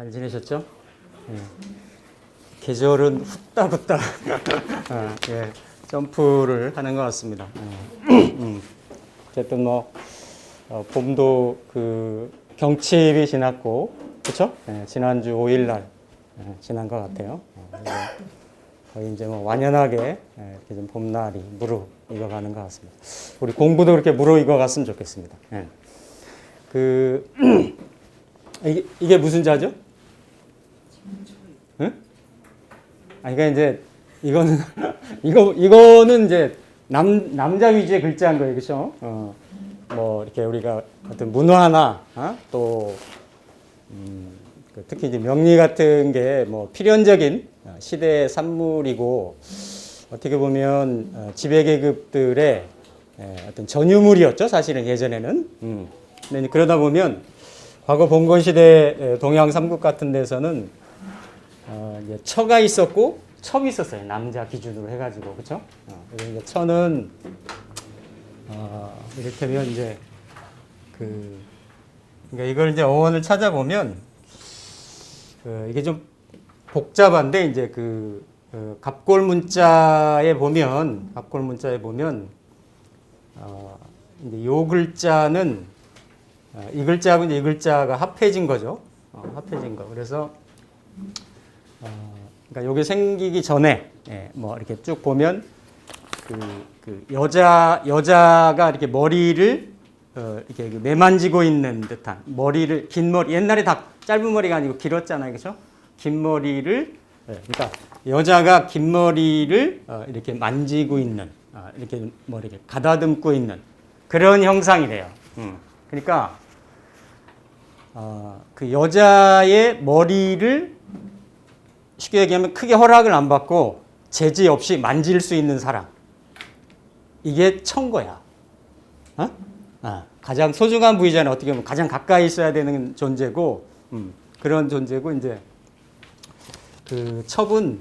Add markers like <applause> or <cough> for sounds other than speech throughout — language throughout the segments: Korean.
잘 지내셨죠? 예. 계절은 후딱후딱 <laughs> 아, 예, 점프를 하는 것 같습니다. 예. 음. 어쨌든 뭐 어, 봄도 그 경칩이 지났고 그렇죠? 예, 지난주 5일날 예, 지난 것 같아요. 어, 그래서 거의 이제 뭐 완연하게 예, 이렇게 좀 봄날이 무르 익어가는 것 같습니다. 우리 공부도 그렇게 무르 익어갔으면 좋겠습니다. 예. 그 <clears throat> 이게, 이게 무슨 자죠? 응? 아, 그러니까 이제 이거는 <laughs> 이거 이거는 이제 남 남자 위주의 글자인 거예요, 그렇죠? 어, 뭐 이렇게 우리가 어떤 문화나 어? 또 음, 그 특히 이제 명리 같은 게 뭐 필연적인 어, 시대의 산물이고 어떻게 보면 어, 지배 계급들의 예, 어떤 전유물이었죠, 사실은 예전에는. 음. 그러다 보면 과거 봉건 시대 동양 삼국 같은 데서는 어, 처가 있었고 첩이 있었어요. 남자 기준으로 해가지고 그렇죠? 어, 이제 처는 어, 이를테면 이제 그 그러니까 이걸 이제 어원을 찾아보면 그 이게 좀 복잡한데 이제 그, 그 갑골 문자에 보면 갑골 문자에 보면 어, 이제 요 글자는 어, 이 글자하고 이제 이 글자가 합해진 거죠. 어, 합해진 거. 그래서 어, 그러니까 요게 생기기 전에 예, 뭐 이렇게 쭉 보면 그, 그 여자 여자가 이렇게 머리를 어, 이렇게 그 매만지고 있는 듯한 머리를 긴 머리 옛날에 다 짧은 머리가 아니고 길었잖아요, 그렇죠? 긴 머리를 예, 그러니까 여자가 긴 머리를 어, 이렇게 만지고 있는 어, 이렇게 머리를 가다듬고 있는 그런 형상이래요. 음. 그러니까 어, 그 여자의 머리를 쉽게 얘기하면 크게 허락을 안 받고 제지 없이 만질 수 있는 사람. 이게 천거야. 어? 아, 가장 소중한 부위잖아. 어떻게 보면 가장 가까이 있어야 되는 존재고, 음, 그런 존재고, 이제, 그 첩은,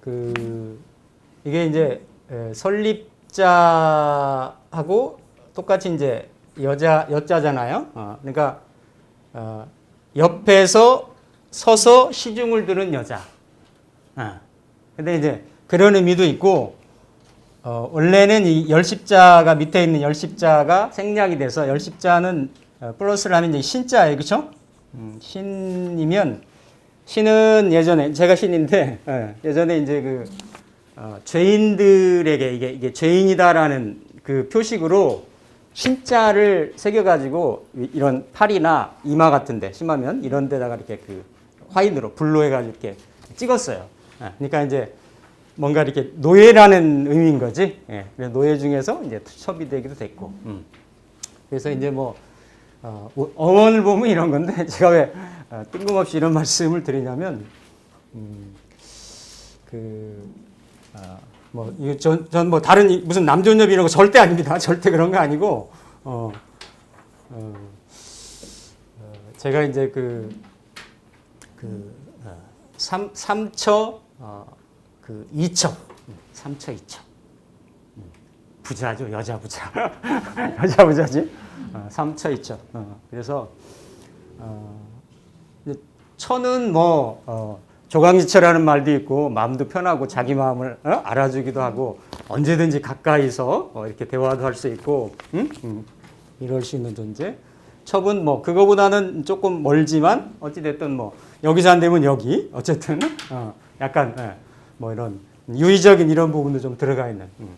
그, 이게 이제, 에, 설립자하고 똑같이 이제 여자, 여자잖아요. 어, 그러니까, 어, 옆에서 서서 시중을 드는 여자. 아. 근데 이제 그런 의미도 있고, 어, 원래는 이 열십자가 밑에 있는 열십자가 생략이 돼서 열십자는 어, 플러스를 하면 이제 신자예요. 그쵸? 음, 신이면, 신은 예전에, 제가 신인데, 예, 예전에 이제 그, 어, 죄인들에게 이게, 이게 죄인이다라는 그 표식으로 신자를 새겨가지고 이- 이런 팔이나 이마 같은데 심하면 이런 데다가 이렇게 그 화인으로 불로 해가지고 이렇게 찍었어요. 예, 그러니까 이제 뭔가 이렇게 노예라는 의미인 거지. 예, 노예 중에서 이제 첩이 되기도 됐고. 음. 그래서 이제 뭐 어, 어원을 보면 이런 건데 <laughs> 제가 왜 어, 뜬금없이 이런 말씀을 드리냐면 음, 그 어, 뭐 다른 이- 무슨 남존엽 이런 거 절대 아닙니다. <laughs> 절대 그런 거 아니고 어, 어, 어, 제가 이제 그그 어, 삼, 삼처 어, 그 이처 음, 삼처 이처. 음, 부자죠. 여자 부자. <laughs> 여자 부자지 어, 삼처 이처 어, 그래서 어, 처는 뭐 어, 조강지처라는 말도 있고 마음도 편하고 자기 마음을 어? 알아주기도 하고 언제든지 가까이서 어, 이렇게 대화도 할 수 있고 음? 음, 이럴 수 있는 존재. 첩은 뭐 그거보다는 조금 멀지만 어찌 됐든 뭐 여기서 안 되면 여기 어쨌든 어, 약간 예, 뭐 이런 유의적인 이런 부분도 좀 들어가 있는. 음.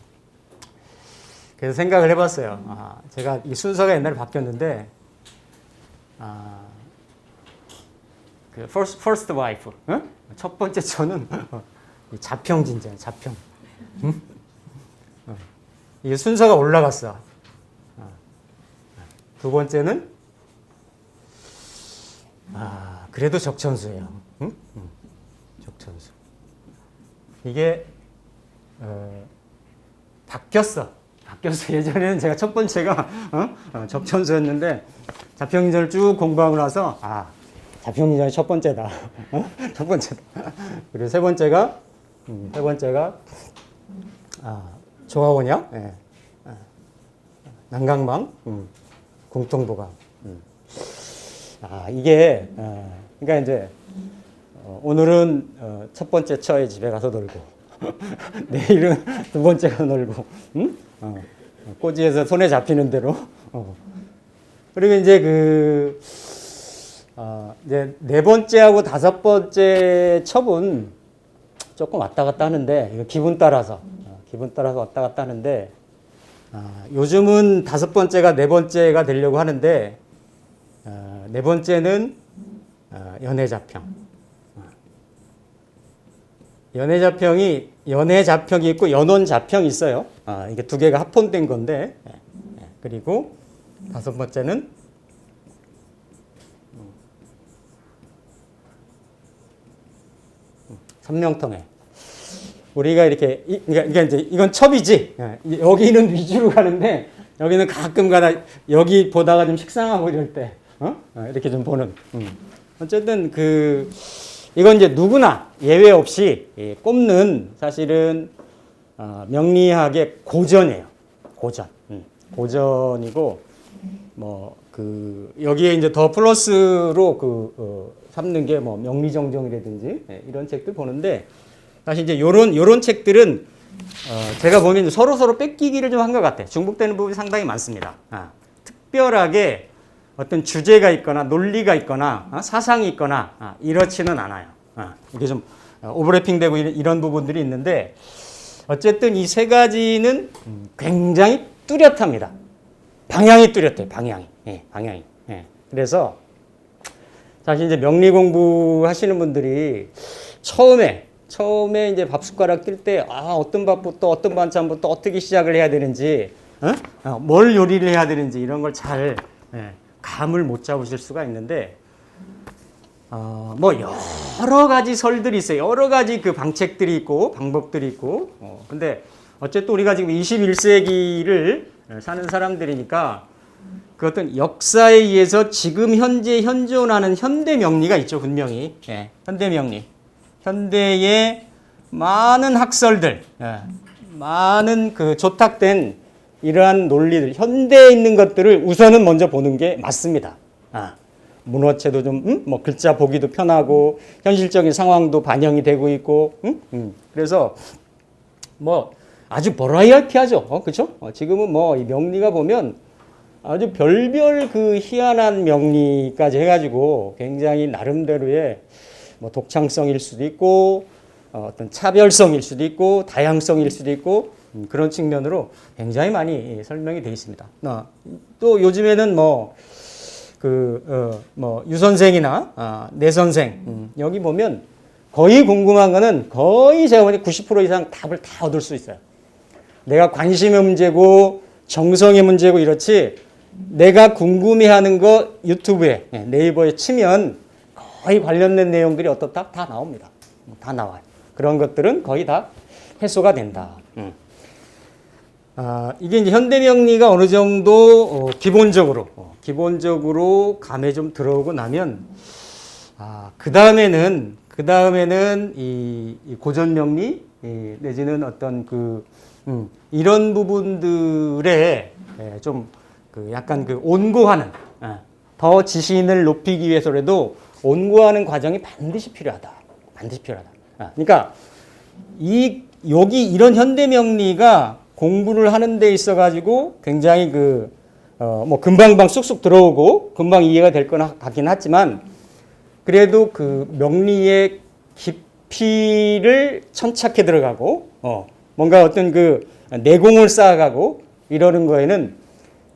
그래서 생각을 해봤어요. 아, 제가 이 순서가 옛날에 바뀌었는데 아, 그 first first wife 어? 첫 번째 <laughs> 이 자평진자 자평. 응? 어. 이게 순서가 올라갔어. 어. 두 번째는 아 그래도 적천수예요. 응? 응. 적천수. 이게 어, 바뀌었어. 바뀌었어. <laughs> 예전에는 제가 첫 번째가 어? 어, 적천수였는데 자평진자를 쭉 공부하고 나서 아 자평진자이 첫 번째다. 어? <laughs> 첫 번째다. <laughs> 그리고 세 번째가 음, 세 번째가 아, 조화원이야? 예. 아, 난강망, 음, 공통보감. 음. 아, 이게, 어, 그러니까 이제, 어, 오늘은 어, 첫 번째 처에 집에 가서 놀고, <laughs> 내일은 두 번째 가서 놀고, 음? 어, 꼬지에서 손에 잡히는 대로. 어. 그리고 이제 그, 어, 이제 네 번째하고 다섯 번째 첩은 조금 왔다 갔다 하는데, 이거 기분 따라서, 어, 기분 따라서 왔다 갔다 하는데, 아, 요즘은 다섯 번째가 네 번째가 되려고 하는데, 어, 네 번째는 어, 연애자평. 어. 연애자평이 연애 자평이 있고 연원자평이 있어요. 아, 이게 두 개가 합본된 건데, 예, 예. 그리고 다섯 번째는 삼명통해. 우리가 이렇게 이, 그러니까 이제 이건 첩이지. 예, 이- 여기는 위주로 가는데 여기는 가끔가다 여기 보다가 좀 식상하고 이럴 때 어? 어, 이렇게 좀 보는. 음. 어쨌든 그 이건 이제 누구나 예외 없이 예, 꼽는 사실은 어, 명리학의 고전이에요. 고전. 음. 고전이고 뭐 그 여기에 이제 더 플러스로 그 어, 삼는 게 뭐 명리정정이라든지 예, 이런 책들 보는데 사실 이제 요런 요런 책들은 어, 제가 보면 서로 서로 뺏기기를 좀 한 것 같아. 요 중복되는 부분이 상당히 많습니다. 아, 특별하게 어떤 주제가 있거나 논리가 있거나 아, 사상이 있거나 아, 이렇지는 않아요. 아, 이게 좀 어, 오버래핑되고 이런, 부분들이 있는데 어쨌든 이 세 가지는 음, 굉장히 뚜렷합니다. 방향이 뚜렷해. 방향이. 예, 방향이. 예. 그래서 사실 이제 명리 공부 하시는 분들이 처음에 처음에 이제 밥 숟가락 낄 때 아 어떤 밥부터 어떤 반찬부터 어떻게 시작을 해야 되는지 어? 어, 뭘 요리를 해야 되는지 이런 걸잘 예, 감을 못 잡으실 수가 있는데 어, 뭐 여러 가지 설들이 있어요. 여러 가지 그 방책들이 있고 방법들이 있고 어, 근데 어쨌든 우리가 지금 21세기를 사는 사람들이니까 그 어떤 역사에 의해서 지금 현재 현존하는 현대 명리가 있죠, 분명히. 예, 현대 명리. 현대의 많은 학설들, 예, 많은 그 조탁된 이러한 논리들, 현대에 있는 것들을 우선은 먼저 보는 게 맞습니다. 아, 문어체도 좀, 음? 뭐 글자 보기도 편하고, 현실적인 상황도 반영이 되고 있고, 음? 음. 그래서 뭐 아주 버라이어티하죠. 어, 그죠? 어, 지금은 뭐 이 명리가 보면 아주 별별 그 희한한 명리까지 해가지고 굉장히 나름대로의 뭐 독창성일 수도 있고 어, 어떤 차별성일 수도 있고 다양성일 수도 있고 음, 그런 측면으로 굉장히 많이 설명이 되어 있습니다. 어, 또 요즘에는 뭐 그, 어, 뭐, 유 선생이나, 아, 내 선생, 음, 여기 보면 거의 궁금한 거는 거의 제가 보니 90% 이상 답을 다 얻을 수 있어요. 내가 관심의 문제고, 정성의 문제고 이렇지, 내가 궁금해 하는 거 유튜브에, 예, 네이버에 치면 거의 관련된 내용들이 어떻다? 다 나옵니다. 다 나와요. 그런 것들은 거의 다 해소가 된다. 음. 아, 이게 이제 현대명리가 어느 정도 어, 기본적으로 어, 기본적으로 감에 좀 들어오고 나면 아, 그 다음에는 그 다음에는 이, 이 고전명리 이, 내지는 어떤 그 음, 이런 부분들에 예, 좀그 약간 그 온고하는 예, 더 지신을 높이기 위해서라도 온고하는 과정이 반드시 필요하다. 반드시 필요하다. 아, 그러니까 이 여기 이런 현대 명리가 공부를 하는 데 있어 가지고 굉장히 그 어 뭐 금방금방 쑥쑥 들어오고 금방 이해가 될 거나 같긴 하지만 그래도 그 명리의 깊이를 천착해 들어가고 어 뭔가 어떤 그 내공을 쌓아가고 이러는 거에는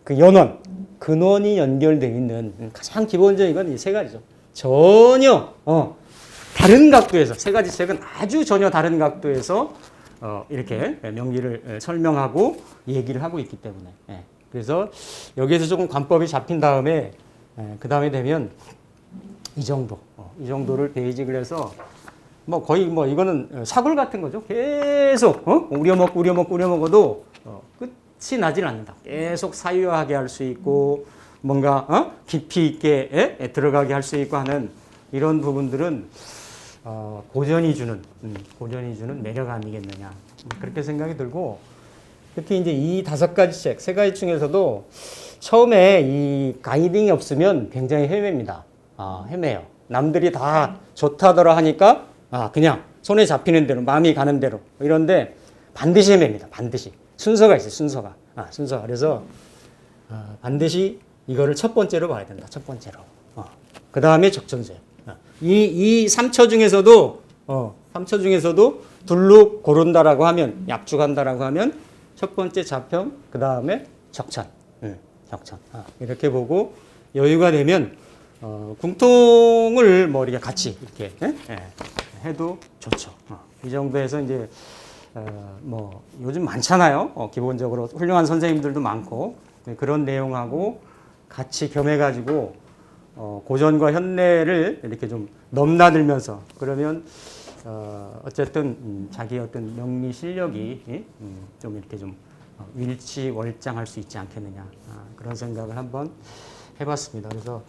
그 연원 근원이 연결되어 있는 가장 기본적인 건 이 세 가지죠. 전혀 어 다른 각도에서 세 가지 책은 아주 전혀 다른 각도에서 어, 이렇게 명리를 에, 설명하고 얘기를 하고 있기 때문에 예. 그래서 여기에서 조금 관법이 잡힌 다음에 그 다음에 되면 이 정도 어, 이 정도를 베이직을 해서 뭐 거의 뭐 이거는 사골 같은 거죠 계속 어? 우려먹고 우려먹고 우려먹어도 어, 끝이 나질 않는다 계속 사유하게 할 수 있고 뭔가 어? 깊이 있게 에? 에, 들어가게 할 수 있고 하는 이런 부분들은 어, 고전이 주는 음, 고전이 주는 매력 아니겠느냐 음, 그렇게 생각이 들고 특히 이제 이 다섯 가지 책 세 가지 중에서도 처음에 이 가이딩이 없으면 굉장히 헤맵니다. 아, 헤매요. 남들이 다 좋다더라 하니까 아, 그냥 손에 잡히는 대로 마음이 가는 대로 이런데 반드시 헤맵니다. 반드시 순서가 있어요. 순서가 아, 순서. 그래서 어, 반드시 이거를 첫 번째로 봐야 된다. 첫 번째로. 어. 그 다음에. 어. 이, 이 3처 중에서도, 어, 3처 중에서도 둘로 고른다라고 하면, 약죽한다라고 하면, 첫 번째 자평, 그 다음에 적천. 음, 적천. 아, 이렇게 보고, 여유가 되면, 어, 궁통을 뭐 이렇게 같이 이렇게, 예? 예, 해도 좋죠. 어, 이 정도에서 이제, 어, 뭐 요즘 많잖아요. 어, 기본적으로 훌륭한 선생님들도 많고 네, 그런 내용하고 같이 겸해가지고 어, 고전과 현대를 이렇게 좀 넘나들면서 그러면 어, 어쨌든 음, 자기 어떤 명리 실력이 예? 음, 좀 이렇게 좀 어, 일치월장할 수 있지 않겠느냐 아, 그런 생각을 한번 해봤습니다. 그래서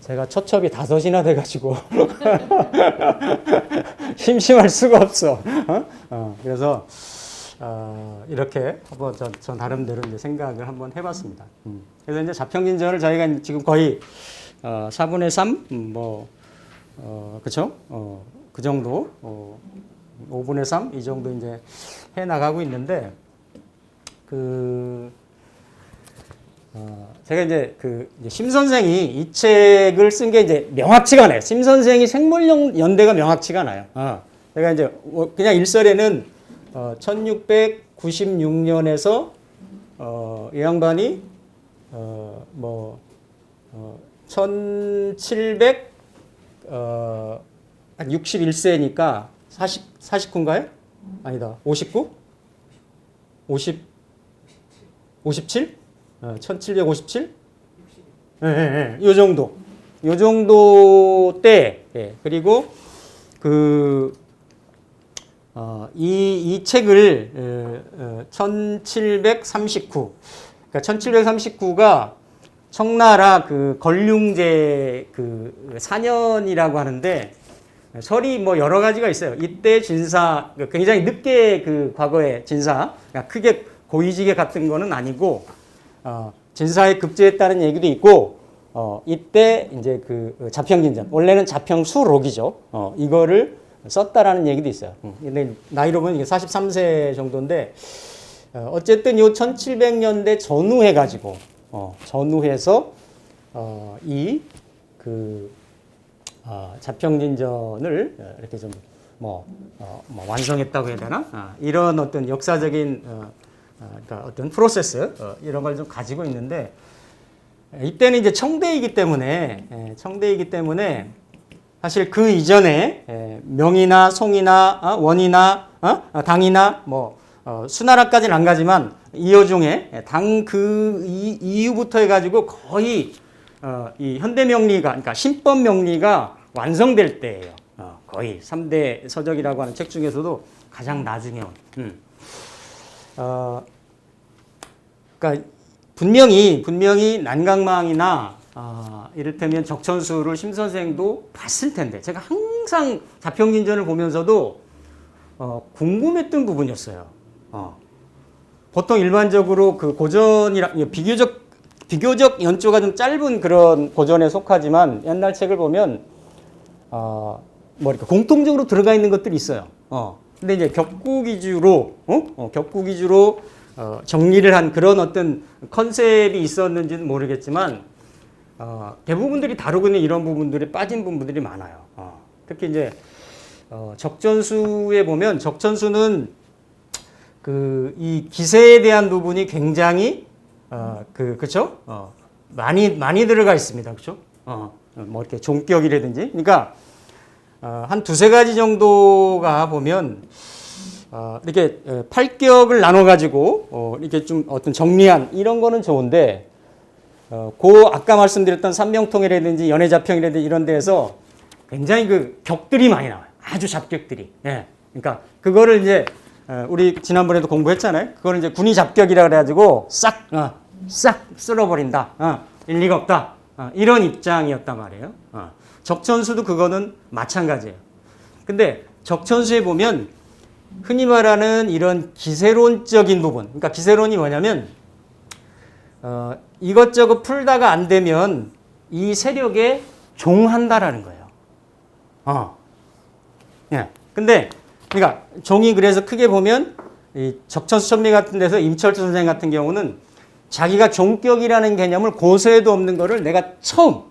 제가 초첩이 다섯이나 돼가지고 <laughs> 심심할 수가 없 어. 어? 어, 그래서 어, 이렇게 한번 저, 저 나름대로 이제 생각을 한번 해봤습니다. 음. 그래서 이제 자평진전을 저희가 지금 거의 어, 4분의 3, 음, 뭐, 어, 그쵸? 어, 그 정도, 어, 5분의 3, 이 정도 이제 해 나가고 있는데, 그, 어, 제가 이제 그, 이제 심 선생이 이 책을 쓴 게 이제 명확치가 않아요. 심 선생이 생물연 연대가 명확치가 않아요. 어, 제가 이제 뭐 그냥 일설에는 어, 1696년에서 어, 이 양반이 어, 뭐 어, 1700 어, 한 61세니까 40 49인가요? 아니다. 59? 50 57? 어, 1757? 예, 예, 예. 요 정도. 요 정도 때, 예. 그리고 그, 어, 이, 이 책을, 어, 어, 1739. 그러니까 1739가 청나라 그 걸륭제 그 사년이라고 하는데 설이 뭐 여러 가지가 있어요. 이때 진사 그 굉장히 늦게 그 과거의 진사 그러니까 크게 고위직에 같은 거는 아니고 어, 진사에 급제했다는 얘기도 있고 어, 이때 이제 그 자평진전 원래는 자평수록이죠. 어, 이거를 썼다라는 얘기도 있어요. 음, 근데 나이로 보면 이게 43세 정도인데 어, 어쨌든 요 1700년대 전후해 가지고 어, 전후해서 어, 이그 어, 자평진전을 어, 이렇게 좀 뭐, 어, 뭐 완성했다고 해야 되나? 아, 이런 어떤 역사적인 어, 어, 그러니까 어떤 프로세스 어, 이런 걸 좀 가지고 있는데 이때는 이제 청대이기 때문에 예, 청대이기 때문에 사실 그 이전에 예, 명이나 송이나 어, 원이나 어? 어, 당이나 뭐 어, 수나라까지는 안 가지만 이어중에 당그 이후부터 해가지고 거의 어, 이 현대 명리가 그러니까 신법 명리가 완성될 때예요. 어, 거의 3대 서적이라고 하는 책 중에서도 가장 나중에 온. 음. 어, 그러니까 분명히 분명히 난강망이나 어, 이를테면 적천수를 심 선생도 봤을 텐데 제가 항상 자평진전을 보면서도 어, 궁금했던 부분이었어요. 어. 보통 일반적으로 그 고전이라 비교적 비교적 연조가 좀 짧은 그런 고전에 속하지만 옛날 책을 보면 어, 뭐 이렇게 공통적으로 들어가 있는 것들이 있어요. 어. 근데 이제 격구 위주로 어? 어, 격구 위주로 어, 정리를 한 그런 어떤 컨셉이 있었는지는 모르겠지만 어, 대부분들이 다루고 있는 이런 부분들이 빠진 부분들이 많아요. 어, 특히 이제 어, 적전수에 보면 적천수는 그 이 기세에 대한 부분이 굉장히 어, 그 그쵸? 어, 많이 많이 들어가 있습니다. 그쵸? 어, 뭐 이렇게 종격이라든지, 그러니까 어, 한 두세 가지 정도가 보면 어, 이렇게 어, 팔격을 나눠 가지고 어, 이렇게 좀 어떤 정리한 이런 거는 좋은데 어, 그 아까 말씀드렸던 삼명통이라든지 연애자평이라든지 이런 데에서 굉장히 그 격들이 많이 나와요. 아주 잡격들이. 예. 그러니까 그거를 이제 어, 우리 지난번에도 공부했잖아요. 그거를 이제 군이 잡격이라 그래가지고 싹, 어, 싹 쓸어버린다. 어, 일리가 없다. 어, 이런 입장이었단 말이에요. 어. 적천수도 그거는 마찬가지예요. 근데 적천수에 보면 흔히 말하는 이런 기세론적인 부분, 그러니까 기세론이 뭐냐면 어, 이것저것 풀다가 안 되면 이 세력에 종한다라는 거예요. 어. 예. 근데 그러니까 종이 그래서 크게 보면 이 적천수천미 같은 데서 임철수 선생 같은 경우는 자기가 종격이라는 개념을 고서에도 없는 거를 내가 처음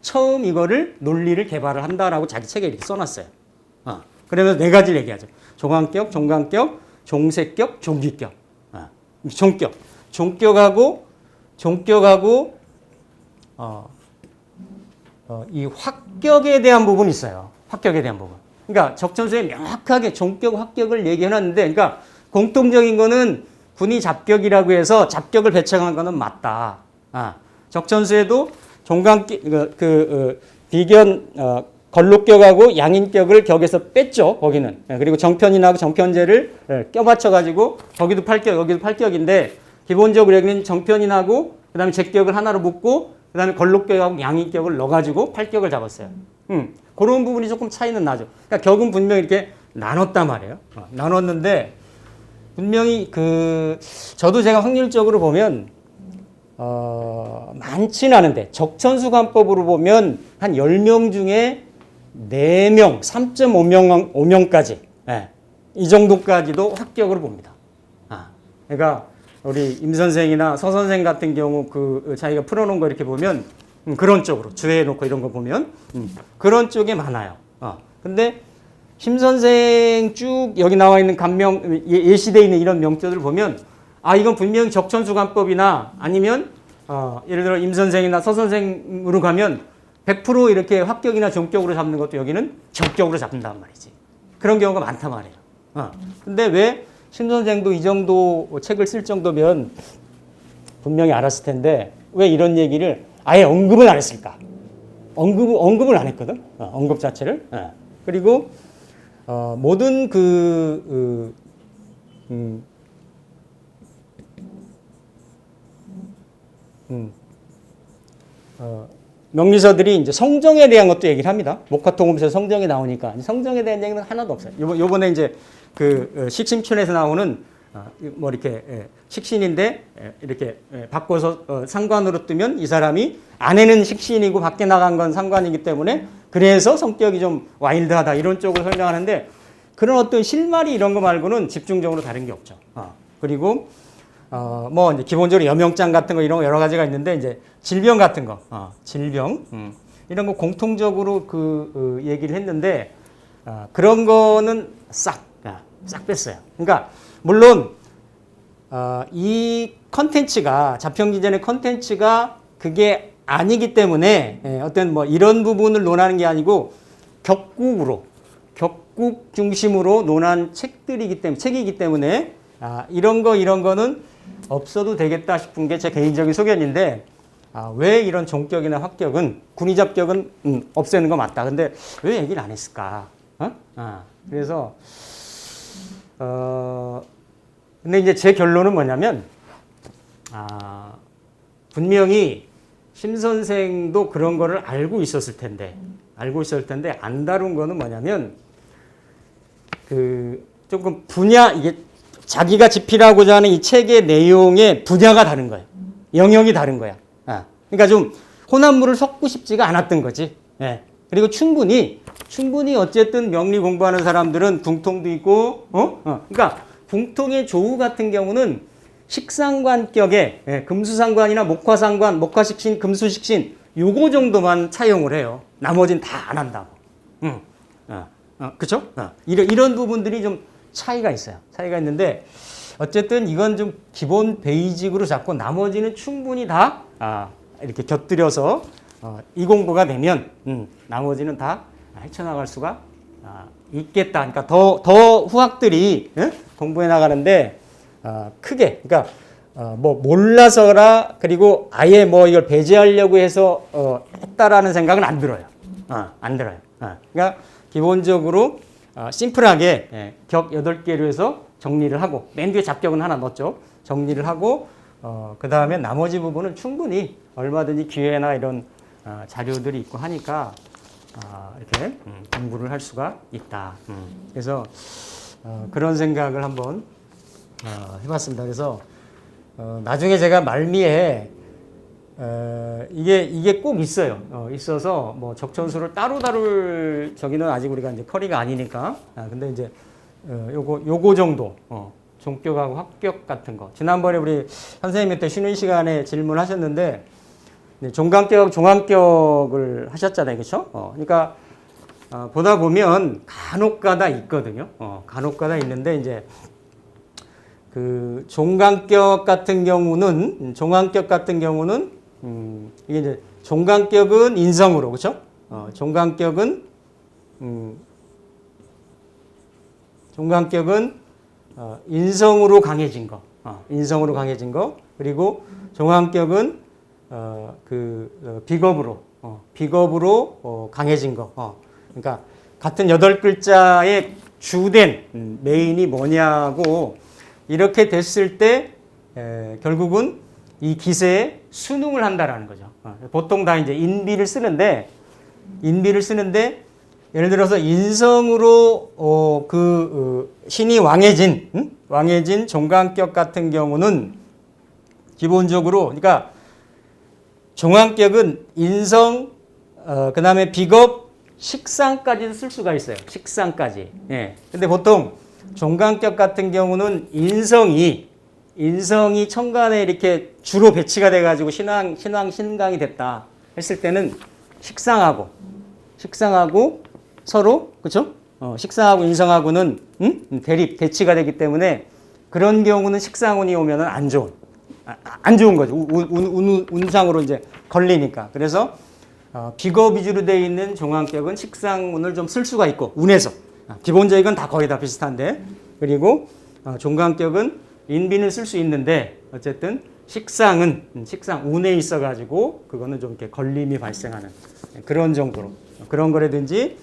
처음 이거를 논리를 개발을 한다라고 자기 책에 이렇게 써놨어요. 어. 그러면서 네 가지를 얘기하죠. 종합격, 종강격, 종색격, 종기격. 어. 종격. 종격하고 종격하고 어, 어, 이 확격에 대한 부분이 있어요. 확격에 대한 부분. 그러니까 적천수에 명확하게 종격, 확격을 얘기해놨는데, 그러니까 공통적인 거는 군이 잡격이라고 해서 잡격을 배척한 거는 맞다. 아, 적천수에도 종강 그, 그 어, 비견 어, 걸록격하고 양인격을 격에서 뺐죠. 거기는 예, 그리고 정편인하고 정편제를 예, 껴맞춰 가지고 거기도 팔격, 여기도 팔격인데 기본적으로 여기는 정편인하고 그다음에 제격을 하나로 묶고 그다음에 걸록격하고 양인격을 넣어가지고 팔격을 잡았어요. 음, 그런 부분이 조금 차이는 나죠. 그러니까 격은 분명히 이렇게 나눴단 말이에요. 어, 나눴는데 분명히 그 저도 제가 확률적으로 보면 어, 많지는 않은데 적천수관법으로 보면 한 10명 중에 4명, 3.5명 5명까지 예, 이 정도까지도 합격으로 봅니다. 아, 그러니까 우리 임 선생이나 서 선생 같은 경우 그 자기가 풀어놓은 거 이렇게 보면 음, 그런 쪽으로 주회해 놓고 이런 거 보면 음, 그런 쪽에 많아요. 어, 근데 심 선생 쭉 여기 나와 있는 감명 예- 예시되어 있는 이런 명조들을 보면 아 이건 분명히 적천수관법이나 아니면 어, 예를 들어 임 선생이나 서 선생으로 가면 100% 이렇게 합격이나 종격으로 잡는 것도 여기는 적격으로 잡는단 말이지. 그런 경우가 많단 말이에요. 어. 근데 왜 심 선생도 이 정도 책을 쓸 정도면 분명히 알았을 텐데 왜 이런 얘기를 아예 언급을 안 했을까? 언급 언급을 안 했거든. 어, 언급 자체를. 어. 그리고 어, 모든 그, 그 음, 음, 어, 명리서들이 이제 성정에 대한 것도 얘기를 합니다. 목화통음에서 성정이 나오니까 성정에 대한 얘기는 하나도 없어요. 요번 요번에 이제 그 어, 식심춘에서 나오는 어, 뭐 이렇게 예, 식신인데 예, 이렇게 예, 바꿔서 어, 상관으로 뜨면 이 사람이 안에는 식신이고 밖에 나간 건 상관이기 때문에 그래서 성격이 좀 와일드하다 이런 쪽을 설명하는데 그런 어떤 실마리 이런 거 말고는 집중적으로 다른 게 없죠. 어, 그리고 어, 뭐 기본적으로 여명장 같은 거 이런 거 여러 가지가 있는데 이제 질병 같은 거, 어, 질병 음, 이런 거 공통적으로 그 어, 얘기를 했는데 어, 그런 거는 싹, 아, 싹 뺐어요. 그러니까 물론 어, 이 컨텐츠가 자평 기전의 컨텐츠가 그게 아니기 때문에 예, 어떤 뭐 이런 부분을 논하는 게 아니고 격국으로 격국 중심으로 논한 책들이기 때문에 책이기 때문에 아, 이런 거 이런 거는 없어도 되겠다 싶은 게 제 개인적인 소견인데 아, 왜 이런 종격이나 합격은 군의 잡격은 음, 없애는 거 맞다. 근데 왜 얘기를 안 했을까? 어? 아, 그래서 어 근데 이제 제 결론은 뭐냐면 아, 분명히 심 선생도 그런 거를 알고 있었을 텐데 알고 있었을 텐데 안 다룬 거는 뭐냐면 그 조금 분야 이게 자기가 집필하고자 하는 이 책의 내용의 분야가 다른 거예요. 영역이 다른 거야. 아, 그러니까 좀 혼합물을 섞고 싶지가 않았던 거지. 예. 그리고 충분히 충분히 어쨌든 명리 공부하는 사람들은 붕통도 있고 어? 어. 그러니까 붕통의 조우 같은 경우는 식상관격에 예, 금수상관이나 목화상관, 목화식신, 금수식신 요거 정도만 차용을 해요. 나머지는 다안 한다고. 응. 어, 어, 그쵸? 어. 이런, 이런 부분들이 좀 차이가 있어요. 차이가 있는데, 어쨌든 이건 좀 기본 베이직으로 잡고 나머지는 충분히 다, 아, 이렇게 곁들여서, 어, 이 공부가 되면, 음, 나머지는 다 헤쳐나갈 수가 아, 있겠다. 그러니까 더, 더 후학들이 예? 공부해 나가는데, 아, 크게, 그러니까, 어, 뭐, 몰라서라, 그리고 아예 뭐 이걸 배제하려고 해서, 어, 했다라는 생각은 안 들어요. 어, 안 들어요. 어, 그러니까, 기본적으로, 어, 심플하게, 예, 격 8개로 해서 정리를 하고, 맨 뒤에 잡격은 하나 넣었죠. 정리를 하고, 어, 그 다음에 나머지 부분은 충분히 얼마든지 기회나 이런 어, 자료들이 있고 하니까, 아, 이렇게 음, 공부를 할 수가 있다. 음, 그래서 어, 그런 생각을 한번 어, 해봤습니다. 그래서 어, 나중에 제가 말미에 어, 이게 이게 꼭 있어요. 어, 있어서 뭐 적천수를 따로 다룰 저기는 아직 우리가 이제 커리가 아니니까. 아, 근데 이제 어, 요거 요거 정도 어, 종격하고 합격 같은 거. 지난번에 우리 선생님한테 쉬는 시간에 질문하셨는데 네, 종강격, 종합격을 하셨잖아요, 그렇죠? 어, 그러니까 어, 보다 보면 간혹가다 있거든요. 어, 간혹가다 있는데 이제 그 종강격 같은 경우는 음, 종강격 같은 경우는 음, 이게 이제 종강격은 인성으로 그렇죠? 어, 종강격은 음, 종강격은 어, 인성으로 강해진 거, 어, 인성으로 강해진 거 그리고 종강격은 어, 그 어, 비겁으로 어, 비겁으로 어, 강해진 거. 어. 그러니까 같은 여덟 글자의 주된 음, 메인이 뭐냐고 이렇게 됐을 때 에, 결국은 이 기세에 순응을 한다라는 거죠. 어, 보통 다 이제 인비를 쓰는데 인비를 쓰는데 예를 들어서 인성으로 어, 그 어, 신이 왕해진 음? 왕해진 종강격 같은 경우는 기본적으로 그러니까 종합격은 인성, 어, 그 다음에 비겁, 식상까지도 쓸 수가 있어요. 식상까지. 예. 근데 보통 종강격 같은 경우는 인성이, 인성이 천간에 이렇게 주로 배치가 돼가지고 신앙, 신앙, 신강이 됐다 했을 때는 식상하고, 식상하고 서로, 그쵸? 어, 식상하고 인성하고는, 음? 대립, 대치가 되기 때문에 그런 경우는 식상운이 오면은 안 좋은. 아, 안 좋은 거죠. 운, 운, 운, 운 상으로 이제 걸리니까. 그래서 어, 비거 위주로 되어 있는 종합격은 식상운을 좀 쓸 수가 있고 운에서 아, 기본적인 다 거의 다 비슷한데 그리고 어, 종강격은 인비는 쓸 수 있는데 어쨌든 식상은 음, 식상 운에 있어 가지고 그거는 좀 이렇게 걸림이 발생하는 그런 정도로 그런 거라든지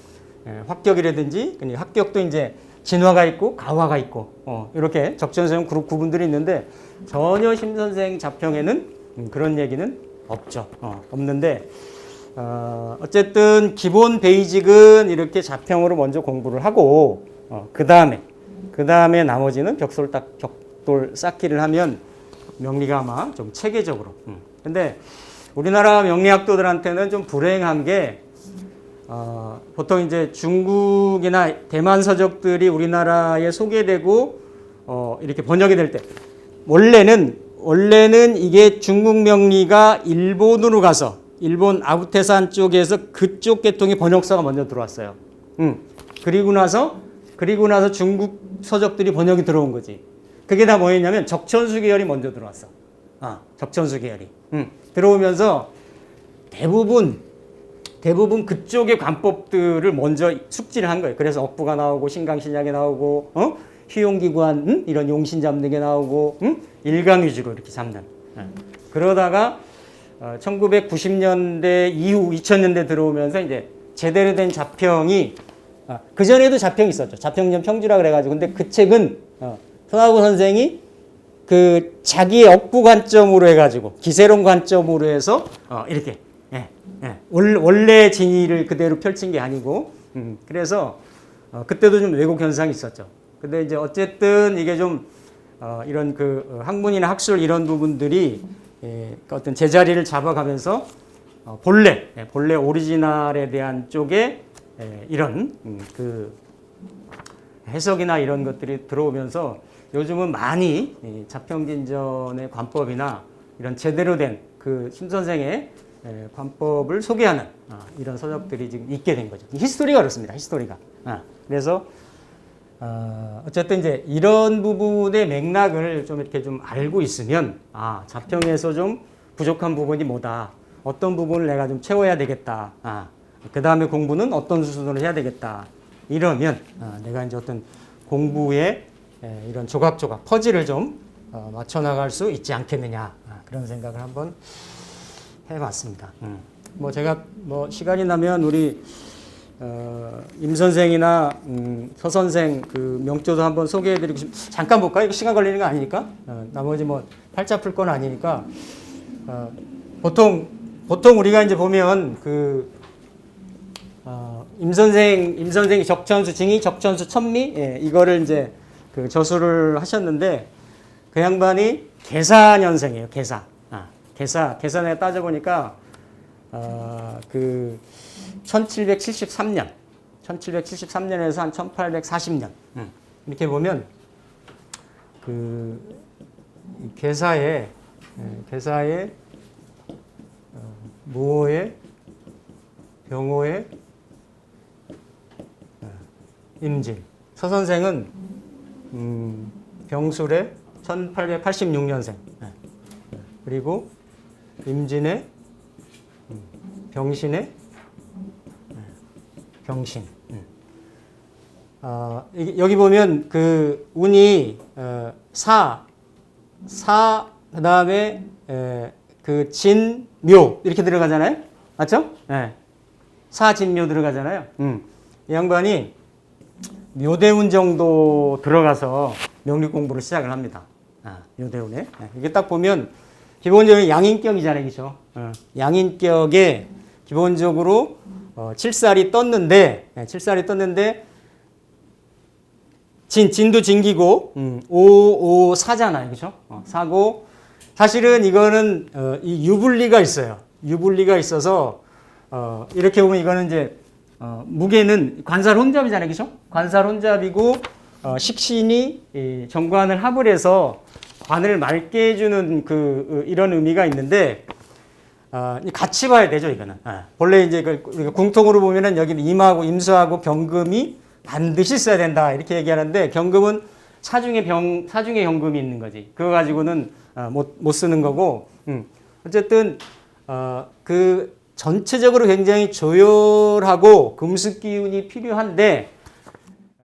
예, 합격이라든지 합격도 이제 진화가 있고 가화가 있고 어, 이렇게 적전세용 그룹 구분들이 있는데 전혀 심 선생 자평에는 음, 그런 얘기는 없죠. 어, 없는데 어, 어쨌든 기본 베이직은 이렇게 자평으로 먼저 공부를 하고 어, 그 다음에 그 다음에 나머지는 격솔 딱 격돌 쌓기를 하면 명리가 아마 좀 체계적으로. 음. 근데 우리나라 명리학도들한테는 좀 불행한 게 어, 보통 이제 중국이나 대만 서적들이 우리나라에 소개되고 어, 이렇게 번역이 될 때 원래는 원래는 이게 중국 명리가 일본으로 가서 일본 아부테산 쪽에서 그쪽 계통의 번역서가 먼저 들어왔어요. 음. 그리고 나서 그리고 나서 중국 서적들이 번역이 들어온 거지. 그게 다 뭐였냐면 적천수 계열이 먼저 들어왔어. 아, 적천수 계열이. 음. 들어오면서 대부분 대부분 그쪽의 관법들을 먼저 숙지를 한 거예요. 그래서 억부가 나오고 신강신약이 나오고 어? 희용기관 응? 이런 용신 잡는 게 나오고 응? 일강 위주로 이렇게 잡는. 예. 그러다가 어, 1990년대 이후 2000년대 들어오면서 이제 제대로 된 자평이 아, 그 전에도 자평이 있었죠. 자평전 평주라 그래가지고 근데 그 책은 어, 손하구 선생이 그 자기의 억부 관점으로 해가지고 기세론 관점으로 해서 어, 이렇게 예, 예. 원- 원래 진의를 그대로 펼친 게 아니고 음, 그래서 어, 그때도 좀 왜곡 현상이 있었죠. 근데 이제 어쨌든 이게 좀 어, 이런 그 어, 학문이나 학술 이런 부분들이 예, 그 어떤 제자리를 잡아가면서 어, 본래 예, 본래 오리지널에 대한 쪽에 예, 이런 음, 그 해석이나 이런 것들이 들어오면서 요즘은 많이 이 자평진전의 관법이나 이런 제대로 된 그 심 선생의 에, 관법을 소개하는 아, 이런 서적들이 지금 있게 된 거죠. 히스토리가 그렇습니다. 히스토리가. 아, 그래서 어, 어쨌든 이제 이런 부분의 맥락을 좀 이렇게 좀 알고 있으면 아 자평에서 좀 부족한 부분이 뭐다. 어떤 부분을 내가 좀 채워야 되겠다. 아, 그 다음에 공부는 어떤 수준으로 해야 되겠다. 이러면 아, 내가 이제 어떤 공부에 에, 이런 조각조각 퍼즐을 좀 어, 맞춰 나갈 수 있지 않겠느냐 아, 그런 생각을 한번 해봤습니다. 음. 뭐 제가 뭐 시간이 나면 우리 어, 임 선생이나 음, 서 선생 그 명조도 한번 소개해드리고 싶. 잠깐 볼까요? 이거 시간 걸리는 거 아니니까. 어, 나머지 뭐 팔자 풀 건 아니니까. 어, 보통 보통 우리가 이제 보면 그 어, 임 선생 임 선생이 적천수 징이 적천수 천미 예, 이거를 이제 그 저수를 하셨는데 그 양반이 계사년생이에요. 계사. 아, 계사 계산에 따져 보니까 어, 그 1773년 1773년에서 한 1840년. 음, 이렇게 보면 그이 계사에 예, 계사에 어, 모호에 병호에 어, 임진 서 선생은 음, 병술에 1886년생. 그리고 임진의 음, 병신의 예, 병신 이게- 여기 보면 그 운이 어, 사, 사 그 다음에 에, 그 진 묘 이렇게 들어가잖아요. 맞죠? 예. 사진 묘 들어가잖아요. 음. 이 양반이 묘대운 정도 들어가서 명리 공부를 시작을 합니다. 아, 묘대운에. 예. 이게 딱 보면 기본적인 양인격이잖아요. 그죠? 어, 양인격에 기본적으로 어, 칠살이 떴는데, 예, 칠살이 떴는데, 진, 진도 진기고, 음, 오, 오, 사잖아요. 그죠? 어, 사고, 사실은 이거는, 어, 이 유불리가 있어요. 유불리가 있어서, 어, 이렇게 보면 이거는 이제, 어, 무게는 관살 혼잡이잖아요. 그죠? 관살 혼잡이고, 어, 식신이 이 정관을 합을 해서 관을 맑게 해주는 그, 어, 이런 의미가 있는데, 아, 이 같이 봐야 되죠, 이거는. 아, 본래 이제 그 우리가 궁통으로 보면은 여기는 임하고 임수하고 병금이 반드시 써야 된다 이렇게 얘기하는데 경금은 사중에 병 사중에 경금이 있는 거지. 그거 가지고는 아, 못, 못 쓰는 거고. 음. 어쨌든 어, 그 전체적으로 굉장히 조열하고 금수 기운이 필요한데